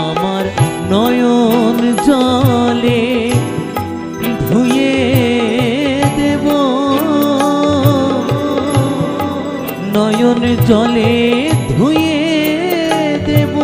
আমার নয়ন জলে ধুয়ে দেব। নয়ন জলে ধুয়ে দেব।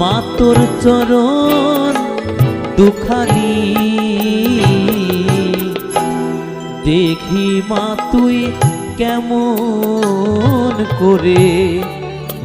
মাতর চরণ দুখানি দেখি মা তুই কেমন করে